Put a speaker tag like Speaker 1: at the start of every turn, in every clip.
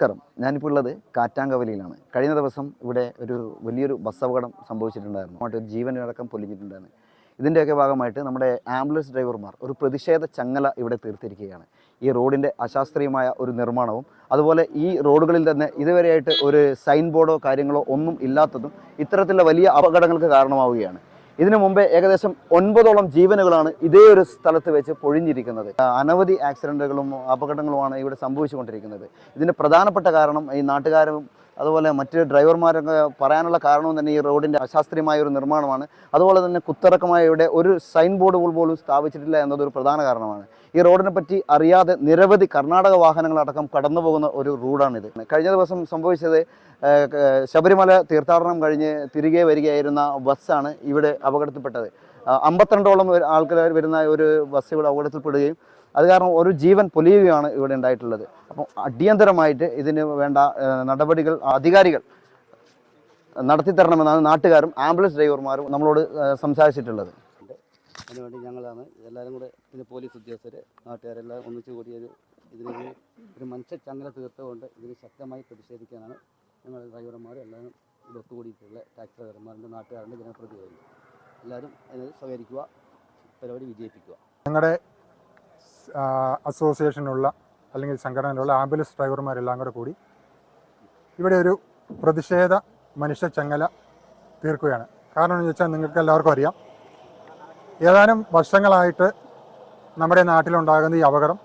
Speaker 1: നമസ്കാരം. ഞാനിപ്പോൾ ഉള്ളത് കാറ്റാങ്കവലിയിലാണ്. കഴിഞ്ഞ ദിവസം ഇവിടെ ഒരു വലിയൊരു ബസ് അപകടം സംഭവിച്ചിട്ടുണ്ടായിരുന്നു. ഒരു ജീവനടക്കം പൊലിഞ്ഞിട്ടുണ്ടായിരുന്നു. ഇതിന്റെയൊക്കെ ഭാഗമായിട്ട് നമ്മുടെ ആംബുലൻസ് ഡ്രൈവർമാർ ഒരു പ്രതിഷേധ ചങ്ങല ഇവിടെ തീർത്തിരിക്കുകയാണ്. ഈ റോഡിന്റെ അശാസ്ത്രീയമായ ഒരു നിർമ്മാണവും അതുപോലെ ഈ റോഡുകളിൽ തന്നെ ഇതുവരെയായിട്ട് ഒരു സൈൻ ബോർഡോ കാര്യങ്ങളോ ഒന്നും ഇല്ലാത്തതും ഇത്തരത്തിലുള്ള വലിയ അപകടങ്ങൾക്ക് കാരണമാവുകയാണ്. ഇതിനു മുമ്പേ ഏകദേശം ഒൻപതോളം ജീവനുകളാണ് ഇതേ ഒരു സ്ഥലത്ത് വെച്ച് പൊഴിഞ്ഞിരിക്കുന്നത്. അനവധി ആക്സിഡന്റുകളും അപകടങ്ങളുമാണ് ഇവിടെ സംഭവിച്ചുകൊണ്ടിരിക്കുന്നത്. ഇതിന്റെ പ്രധാനപ്പെട്ട കാരണം ഈ നാട്ടുകാരും അതുപോലെ മറ്റ് ഡ്രൈവർമാരൊക്കെ പറയാനുള്ള കാരണവും തന്നെ ഈ റോഡിന്റെ അശാസ്ത്രീയമായ ഒരു നിർമ്മാണമാണ്. അതുപോലെ തന്നെ കുത്തിറക്കമായ ഇവിടെ ഒരു സൈൻ ബോർഡ് പോലും സ്ഥാപിച്ചിട്ടില്ല എന്നതൊരു പ്രധാന കാരണമാണ്. ഈ റോഡിനെ പറ്റി അറിയാതെ നിരവധി കർണാടക വാഹനങ്ങളടക്കം കടന്നു പോകുന്ന ഒരു റോഡാണിത് കഴിഞ്ഞ ദിവസം സംഭവിച്ചത് ശബരിമല തീർത്ഥാടനം കഴിഞ്ഞ് തിരികെ വരികയായിരുന്ന ബസ്സാണ് ഇവിടെ അപകടത്തിൽപ്പെട്ടത്. അമ്പത്തിരണ്ടോളം ആൾക്കാർ വരുന്ന ഒരു ബസ് ഇവിടെ അപകടത്തിൽപ്പെടുകയും അത് കാരണം ഒരു ജീവൻ പൊലിയുകയാണ് ഇവിടെ ഉണ്ടായിട്ടുള്ളത്. അപ്പം അടിയന്തരമായിട്ട് ഇതിന് വേണ്ട നടപടികൾ അധികാരികൾ നടത്തി തരണമെന്നാണ് നാട്ടുകാരും ആംബുലൻസ് ഡ്രൈവർമാരും നമ്മളോട് സംസാരിച്ചിട്ടുള്ളത്.
Speaker 2: അതിനുവേണ്ടി ഞങ്ങളാണ് എല്ലാവരും കൂടെ പിന്നെ പോലീസ് ഉദ്യോഗസ്ഥർ നാട്ടുകാരെല്ലാം ഒന്നിച്ചു കൂടി ഒരു ഇതിന് ഒരു മനുഷ്യ ചങ്ങല തീർത്തുകൊണ്ട് ഇതിന് ശക്തമായി പ്രതിഷേധിക്കാനാണ് ഞങ്ങൾ ഡ്രൈവർമാർ എല്ലാവരും ഇവിടെ ഒത്തുകൂടിയിട്ടുള്ള ടാക്സി ഡ്രൈവർമാരുടെ നാട്ടുകാരുടെ ജനപ്രതിനിധികൾ എല്ലാവരും അതിന് സഹകരിക്കുക പരിപാടി വിജയിപ്പിക്കുക.
Speaker 3: ഞങ്ങളുടെ അസോസിയേഷനുള്ള അല്ലെങ്കിൽ സംഘടനയിലുള്ള ആംബുലൻസ് ഡ്രൈവർമാരെല്ലാം കൂടെ കൂടി ഇവിടെ ഒരു പ്രതിഷേധ മനുഷ്യ ചങ്ങല തീർക്കുകയാണ്. കാരണം എന്ന് വെച്ചാൽ നിങ്ങൾക്ക് എല്ലാവർക്കും അറിയാം. ഏതാനും വർഷങ്ങളായിട്ട് നമ്മുടെ നാട്ടിലുണ്ടാകുന്ന ഈ അപകടം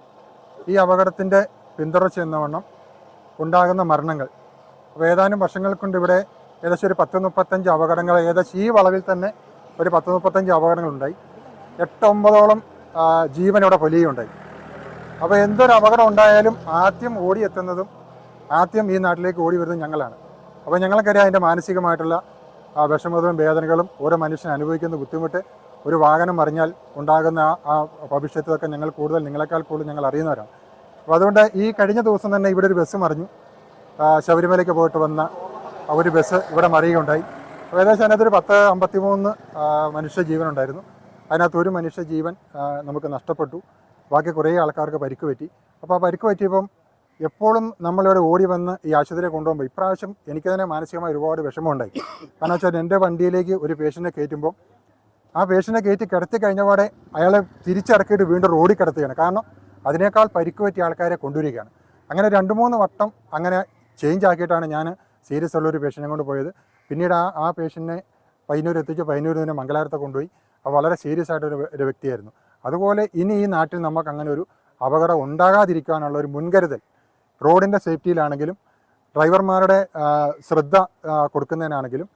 Speaker 3: ഈ അപകടത്തിന്റെ പിന്തുടർച്ച എന്നവണ്ണം ഉണ്ടാകുന്ന മരണങ്ങൾ. അപ്പോൾ ഏതാനും വർഷങ്ങൾ കൊണ്ട് ഇവിടെ ഏകദേശം ഒരു പത്ത് മുപ്പത്തഞ്ച് അപകടങ്ങൾ ഏകദേശം ഈ വളവിൽ തന്നെ ഒരു പത്ത് മുപ്പത്തഞ്ച് അപകടങ്ങളുണ്ടായി. എട്ടൊമ്പതോളം ജീവൻ ഇവിടെ പൊലിയുണ്ടായി. അപ്പോൾ എന്തൊരു അപകടം ഉണ്ടായാലും ആദ്യം ഓടിയെത്തുന്നതും ആദ്യം ഈ നാട്ടിലേക്ക് ഓടി വരുന്നതും ഞങ്ങളാണ്. അപ്പോൾ ഞങ്ങൾക്കറിയാം അതിന്റെ മാനസികമായിട്ടുള്ള ആ, വിഷമതയും വേദനകളും ഓരോ മനുഷ്യൻ അനുഭവിക്കുന്ന ബുദ്ധിമുട്ട് ഒരു വാഹനം മറിഞ്ഞാൽ ഉണ്ടാകുന്ന ആ ഭവിഷ്യത്തൊക്കെ ഞങ്ങൾ കൂടുതൽ നിങ്ങളെക്കാൾ കൂടുതൽ ഞങ്ങൾ അറിയുന്നവരാണ്. അപ്പോൾ അതുകൊണ്ട് ഈ കഴിഞ്ഞ ദിവസം തന്നെ ഇവിടെ ഒരു ബസ് മറിഞ്ഞു. ശബരിമലയ്ക്ക് പോയിട്ട് വന്ന ഒരു ബസ് ഇവിടെ മറിയുകയുണ്ടായി. ഏകദേശം അതിനകത്തൊരു പത്ത് അമ്പത്തി മൂന്ന് മനുഷ്യ ജീവനുണ്ടായിരുന്നു. അതിനകത്ത് ഒരു മനുഷ്യ ജീവൻ നമുക്ക് നഷ്ടപ്പെട്ടു. ബാക്കി കുറേ ആൾക്കാർക്ക് പരിക്ക് പറ്റി. അപ്പോൾ ആ പരിക്ക് പറ്റിയപ്പം എപ്പോഴും നമ്മളിവിടെ ഓടി വന്ന് ഈ ആശുപത്രിയെ കൊണ്ടുപോകുമ്പോൾ ഇപ്രാവശ്യം എനിക്ക് തന്നെ മാനസികമായി ഒരുപാട് വിഷമമുണ്ടായി. കാരണം വെച്ചാൽ എന്റെ വണ്ടിയിലേക്ക് ഒരു പേഷ്യന്റിനെ കയറ്റുമ്പോൾ ആ പേഷ്യന്റിനെ കയറ്റി കിടത്തി കഴിഞ്ഞപാടെ അയാളെ തിരിച്ചിറക്കിയിട്ട് വീണ്ടും റോഡിൽ കിടത്തുകയാണ്. കാരണം അതിനേക്കാൾ പരിക്ക് പറ്റിയ ആൾക്കാരെ കൊണ്ടുവരികയാണ്. അങ്ങനെ രണ്ട് മൂന്ന് വട്ടം അങ്ങനെ ചേഞ്ച് ആക്കിയിട്ടാണ് ഞാൻ സീരിയസ് ഉള്ളൊരു പേഷ്യനെ കൊണ്ട് പോയത്. പിന്നീട് ആ ആ പേഷ്യന്റിനെ പയ്യന്നൂർ എത്തിച്ച് പയ്യന്നൂർ നിന്ന് മംഗലാരത്തെ കൊണ്ടുപോയി. വളരെ സീരിയസ് ആയിട്ടൊരു ഒരു വ്യക്തിയായിരുന്നു. അതുപോലെ ഇനി ഈ നാട്ടിൽ നമുക്ക് അങ്ങനെ ഒരു അപകടം ഉണ്ടാകാതിരിക്കാനുള്ള ഒരു മുൻകരുതൽ റോഡിന്റെ സേഫ്റ്റിയിലാണെങ്കിലും ഡ്രൈവർമാരുടെ ശ്രദ്ധ കൊടുക്കുന്നതിനാണെങ്കിലും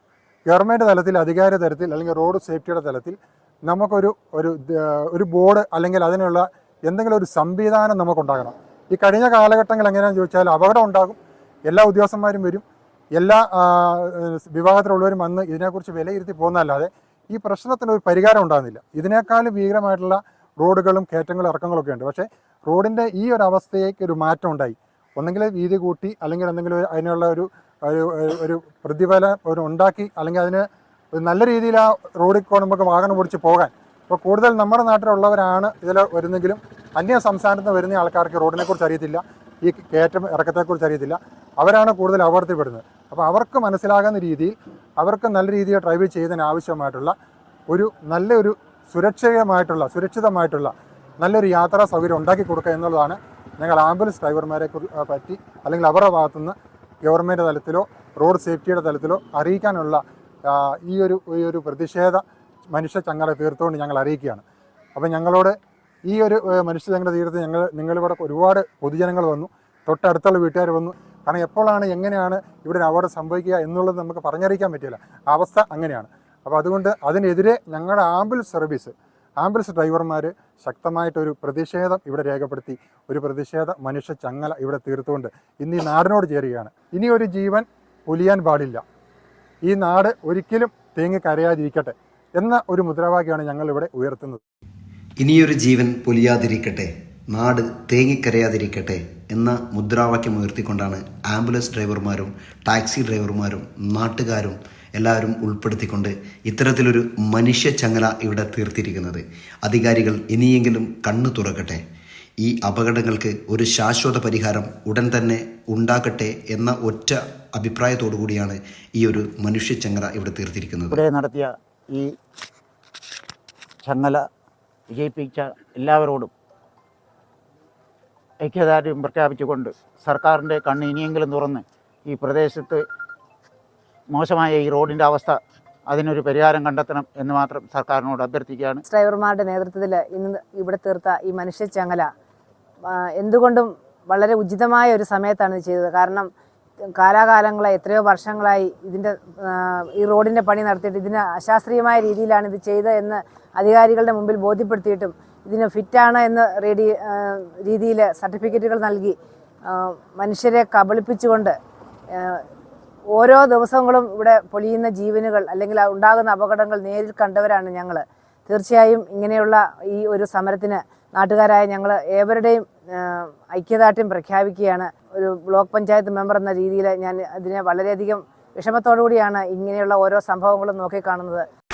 Speaker 3: ഗവൺമെന്റ് തലത്തിൽ അധികാര തലത്തിൽ അല്ലെങ്കിൽ റോഡ് സേഫ്റ്റിയുടെ തലത്തിൽ നമുക്കൊരു ഒരു ഒരു ബോർഡ് അല്ലെങ്കിൽ അതിനുള്ള എന്തെങ്കിലും ഒരു സംവിധാനം നമുക്കുണ്ടാകണം. ഈ കഴിഞ്ഞ കാലഘട്ടങ്ങൾ എങ്ങനെയാണെന്ന് ചോദിച്ചാൽ അപകടം ഉണ്ടാകും എല്ലാ ഉദ്യോഗസ്ഥന്മാരും വരും എല്ലാ വിഭാഗത്തിലുള്ളവരും വന്ന് ഇതിനെക്കുറിച്ച് വിലയിരുത്തി പോകുന്നതല്ലാതെ ഈ പ്രശ്നത്തിന് ഒരു പരിഹാരം ഉണ്ടാകുന്നില്ല. ഇതിനേക്കാളും ഭീകരമായിട്ടുള്ള റോഡുകളും കയറ്റങ്ങളും ഇറക്കങ്ങളൊക്കെ ഉണ്ട്. പക്ഷേ റോഡിന്റെ ഈ ഒരു അവസ്ഥയ്ക്ക് ഒരു മാറ്റം ഉണ്ടായി. ഒന്നെങ്കിൽ വീതി കൂട്ടി അല്ലെങ്കിൽ എന്തെങ്കിലും അതിനുള്ള ഒരു ഒരു പ്രതിഫലം ഒരു ഉണ്ടാക്കി അല്ലെങ്കിൽ അതിന് നല്ല രീതിയിൽ ആ റോഡിൽ കൂടെ നമുക്ക് വാഹനം ഓടിച്ച് പോകാൻ. ഇപ്പോൾ കൂടുതൽ നമ്മുടെ നാട്ടിലുള്ളവരാണ് ഇതിൽ വരുന്നെങ്കിലും അന്യ സംസ്ഥാനത്ത് നിന്ന് വരുന്ന ആൾക്കാർക്ക് റോഡിനെക്കുറിച്ച് അറിയത്തില്ല. ഈ കയറ്റം ഇറക്കത്തെക്കുറിച്ച് അറിയത്തില്ല. അവരാണ് കൂടുതൽ അപകടത്തിൽപ്പെടുന്നത് അപ്പോൾ അവർക്ക് മനസ്സിലാകുന്ന രീതിയിൽ അവർക്ക് നല്ല രീതിയിൽ ഡ്രൈവ് ചെയ്യുന്നതിന് ആവശ്യമായിട്ടുള്ള ഒരു നല്ലൊരു സുരക്ഷിതമായിട്ടുള്ള സുരക്ഷിതമായിട്ടുള്ള നല്ലൊരു യാത്രാ സൗകര്യം ഉണ്ടാക്കി കൊടുക്കുക എന്നുള്ളതാണ് ഞങ്ങൾ ആംബുലൻസ് ഡ്രൈവർമാരെ പറ്റി അല്ലെങ്കിൽ അവരുടെ ഭാഗത്തുനിന്ന് ഗവൺമെന്റ് തലത്തിലോ റോഡ് സേഫ്റ്റിയുടെ തലത്തിലോ അറിയിക്കാനുള്ള ഈ ഒരു ഈ ഒരു പ്രതിഷേധ മനുഷ്യ ചങ്ങല തീർത്തുകൊണ്ട് ഞങ്ങൾ അറിയിക്കുകയാണ്. അപ്പോൾ ഞങ്ങളോട് ഈ ഒരു മനുഷ്യ ചങ്ങല തീർത്ത് ഞങ്ങൾ നിങ്ങളിവിടെ ഒരുപാട് പൊതുജനങ്ങൾ വന്നു. തൊട്ടടുത്തുള്ള വീട്ടുകാർ വന്നു. കാരണം എപ്പോഴാണ് എങ്ങനെയാണ് ഇവിടെ ഒരു സംഭവിക്കുക എന്നുള്ളത് നമുക്ക് പറഞ്ഞറിയിക്കാൻ പറ്റില്ല. അവസ്ഥ അങ്ങനെയാണ്. അപ്പോൾ അതുകൊണ്ട് അതിനെതിരെ ഞങ്ങളുടെ ആംബുലൻസ് സർവീസ് ആംബുലൻസ് ഡ്രൈവർമാർ ശക്തമായിട്ടൊരു പ്രതിഷേധം ഇവിടെ രേഖപ്പെടുത്തി. ഒരു പ്രതിഷേധ മനുഷ്യ ചങ്ങല ഇവിടെ തീർത്തുകൊണ്ട് ഇന്ന് ഈ നാടിനോട് ചേരുകയാണ്. ഇനി ഒരു ജീവൻ പൊലിയാൻ പാടില്ല. ഈ നാട് ഒരിക്കലും തേങ്ങി കരയാതിരിക്കട്ടെ എന്ന ഒരു മുദ്രാവാക്യമാണ് ഞങ്ങൾ ഇവിടെ ഉയർത്തുന്നത്.
Speaker 4: ഇനിയൊരു ജീവൻ പൊലിയാതിരിക്കട്ടെ. നാട് തേങ്ങിക്കരയാതിരിക്കട്ടെ എന്ന മുദ്രാവാക്യം ഉയർത്തിക്കൊണ്ടാണ് ആംബുലൻസ് ഡ്രൈവർമാരും ടാക്സി ഡ്രൈവർമാരും നാട്ടുകാരും എല്ലാവരും ഉൾപ്പെടുത്തിക്കൊണ്ട് ഇത്തരത്തിലൊരു മനുഷ്യ ചങ്ങല ഇവിടെ തീർത്തിരിക്കുന്നത്. അധികാരികൾ ഇനിയെങ്കിലും കണ്ണു തുറക്കട്ടെ. ഈ അപകടങ്ങൾക്ക് ഒരു ശാശ്വത പരിഹാരം ഉടൻ തന്നെ ഉണ്ടാക്കട്ടെ എന്ന ഒറ്റ അഭിപ്രായത്തോടു കൂടിയാണ് ഈ ഒരു മനുഷ്യ ചങ്ങല ഇവിടെ തീർത്തിരിക്കുന്നത്.
Speaker 5: ഇവിടെ നടത്തിയ ഈ ചങ്ങല വിജയിപ്പിച്ച എല്ലാവരോടും ഐക്യദാർഢ്യം പ്രഖ്യാപിച്ചുകൊണ്ട് സർക്കാരിന്റെ കണ്ണ് ഇനിയെങ്കിലും തുറന്ന് ഈ പ്രദേശത്ത് മോശമായ ഈ റോഡിന്റെ അവസ്ഥ അതിനൊരു പരിഹാരം കണ്ടെത്തണം എന്ന് മാത്രം സർക്കാരിനോട് അഭ്യർത്ഥിക്കുകയാണ്.
Speaker 6: ഡ്രൈവർമാരുടെ നേതൃത്വത്തിൽ ഇന്ന് ഇവിടെ തീർത്ത ഈ മനുഷ്യച്ചങ്ങല ചങ്ങല എന്തുകൊണ്ടും വളരെ ഉചിതമായ ഒരു സമയത്താണ് ഇത് ചെയ്തത്. കാരണം കാലാകാലങ്ങളായി എത്രയോ വർഷങ്ങളായി ഇതിന്റെ ഈ റോഡിന്റെ പണി നടത്തിയിട്ട് ഇതിന് അശാസ്ത്രീയമായ രീതിയിലാണ് ഇത് ചെയ്തത് എന്ന് അധികാരികളുടെ മുമ്പിൽ ബോധ്യപ്പെടുത്തിയിട്ടും ഇതിന് ഫിറ്റാണ് എന്ന് റേഡി രീതിയിൽ സർട്ടിഫിക്കറ്റുകൾ നൽകി മനുഷ്യരെ കബളിപ്പിച്ചുകൊണ്ട് ഓരോ ദിവസങ്ങളും ഇവിടെ പൊലിയുന്ന ജീവനുകൾ അല്ലെങ്കിൽ ഉണ്ടാകുന്ന അപകടങ്ങൾ നേരിൽ കണ്ടവരാണ് ഞങ്ങൾ തീർച്ചയായും ഇങ്ങനെയുള്ള ഈ ഒരു സമരത്തിന് നാട്ടുകാരായ ഞങ്ങൾ ഏവരുടെയും ഐക്യദാർഢ്യം പ്രഖ്യാപിക്കുകയാണ്. ഒരു ബ്ലോക്ക് പഞ്ചായത്ത് മെമ്പർ എന്ന രീതിയിൽ ഞാൻ അതിനെ വളരെയധികം വിഷമത്തോടു കൂടിയാണ് ഇങ്ങനെയുള്ള ഓരോ സംഭവങ്ങളും നോക്കിക്കാണുന്നത്.